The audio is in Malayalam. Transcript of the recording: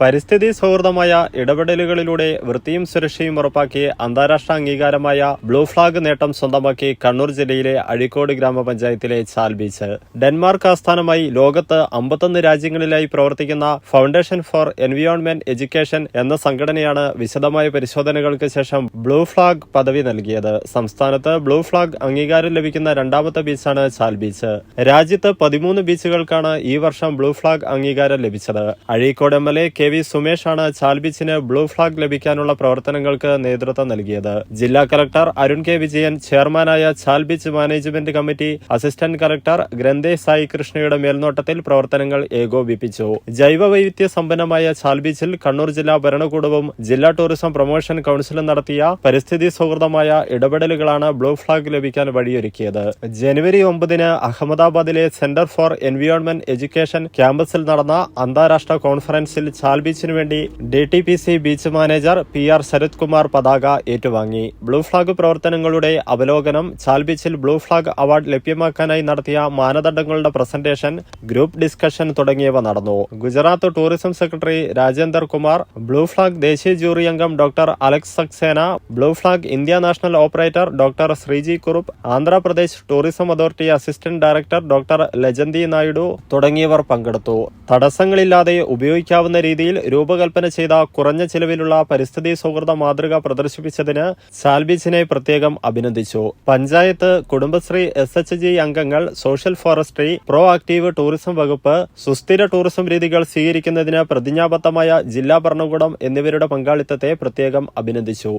പരിസ്ഥിതി സൗഹൃദമായ ഇടപെടലുകളിലൂടെ വൃത്തിയും സുരക്ഷയും ഉറപ്പാക്കി അന്താരാഷ്ട്ര അംഗീകാരമായ ബ്ലൂ ഫ്ലാഗ് നേട്ടം സ്വന്തമാക്കി കണ്ണൂർ ജില്ലയിലെ അഴിക്കോട് ഗ്രാമപഞ്ചായത്തിലെ ചാൽ ബീച്ച്. ഡെൻമാർക്ക് ആസ്ഥാനമായി ലോകത്ത് അമ്പത്തൊന്ന് രാജ്യങ്ങളിലായി പ്രവർത്തിക്കുന്ന ഫൗണ്ടേഷൻ ഫോർ എൻവിയോൺമെന്റ് എഡ്യൂക്കേഷൻ എന്ന സംഘടനയാണ് വിശദമായ പരിശോധനകൾക്ക് ശേഷം ബ്ലൂ ഫ്ലാഗ് പദവി നൽകിയത്. സംസ്ഥാനത്ത് ബ്ലൂ ഫ്ലാഗ് അംഗീകാരം ലഭിക്കുന്ന രണ്ടാമത്തെ ബീച്ചാണ് ചാൽ ബീച്ച്. രാജ്യത്ത് പതിമൂന്ന് ബീച്ചുകൾക്കാണ് ഈ വർഷം ബ്ലൂ ഫ്ലാഗ് അംഗീകാരം ലഭിച്ചത്. Azhikode M L A K. V സുമേഷാണ് ചാൽബിച്ചിന് ബ്ലൂ ഫ്ളാഗ് ലഭിക്കാനുള്ള പ്രവർത്തനങ്ങൾക്ക് നേതൃത്വം നൽകിയത്. ജില്ലാ കലക്ടർ അരുൺ കെ വിജയൻ ചെയർമാനായ ചാൽബിച്ച് management committee assistant collector Granthe Sai കൃഷ്ണയുടെ മേൽനോട്ടത്തിൽ പ്രവർത്തനങ്ങൾ ഏകോപിപ്പിച്ചു. ജൈവ വൈവിധ്യ സമ്പന്നമായ ചാൽബിച്ചിൽ കണ്ണൂർ ജില്ലാ ഭരണകൂടവും ജില്ലാ ടൂറിസം പ്രൊമോഷൻ കൌൺസിലും നടത്തിയ പരിസ്ഥിതി സൗഹൃദമായ ഇടപെടലുകളാണ് ബ്ലൂ ഫ്ളാഗ് ലഭിക്കാൻ വഴിയൊരുക്കിയത്. ജനുവരി ഒമ്പതിന് അഹമ്മദാബാദിലെ സെന്റർ ഫോർ എൻവിയോൺമെന്റ് എഡ്യൂക്കേഷൻ ക്യാമ്പസിൽ നടന്ന അന്താരാഷ്ട്ര കോൺഫറൻസിൽ ചാൽ ബീച്ചിനു വേണ്ടി D T P C beach manager P R Sarath Kumar പതാക ഏറ്റുവാങ്ങി. ബ്ലൂ ഫ്ലാഗ് പ്രവർത്തനങ്ങളുടെ അവലോകനം ചാൽ ബീച്ചിൽ ബ്ലൂ ഫ്ലാഗ് അവാർഡ് ലഭ്യമാക്കാനായി നടത്തിയ മാനദണ്ഡങ്ങളുടെ പ്രസന്റേഷൻ ഗ്രൂപ്പ് ഡിസ്കഷൻ തുടങ്ങിയവ നടന്നു. Gujarat tourism secretary Rajender Kumar blue flag ദേശീയ ജൂറി അംഗം doctor Alex Saxena blue flag India national operator doctor Sreeji Kurup Andhra Pradesh tourism authority assistant director doctor Lajanthi Naidu തുടങ്ങിയവർ പങ്കെടുത്തു. തടസ്സങ്ങളില്ലാതെ ഉപയോഗിക്കാവുന്ന രീതിയിൽ രൂപകൽപ്പന ചെയ്ത കുറഞ്ഞ ചിലവിലുള്ള പരിസ്ഥിതി സൗഹൃദ മാതൃക പ്രദർശിപ്പിച്ചതിന് സാൽബീച്ചിനെ പ്രത്യേകം അഭിനന്ദിച്ചു. Panchayat Kudumbashree S H G അംഗങ്ങൾ social forestry proactive tourism വകുപ്പ് സുസ്ഥിര ടൂറിസം രീതികൾ സ്വീകരിക്കുന്നതിന് പ്രതിജ്ഞാബദ്ധമായ ജില്ലാ ഭരണകൂടം എന്നിവരുടെ പങ്കാളിത്തത്തെ പ്രത്യേകം അഭിനന്ദിച്ചു.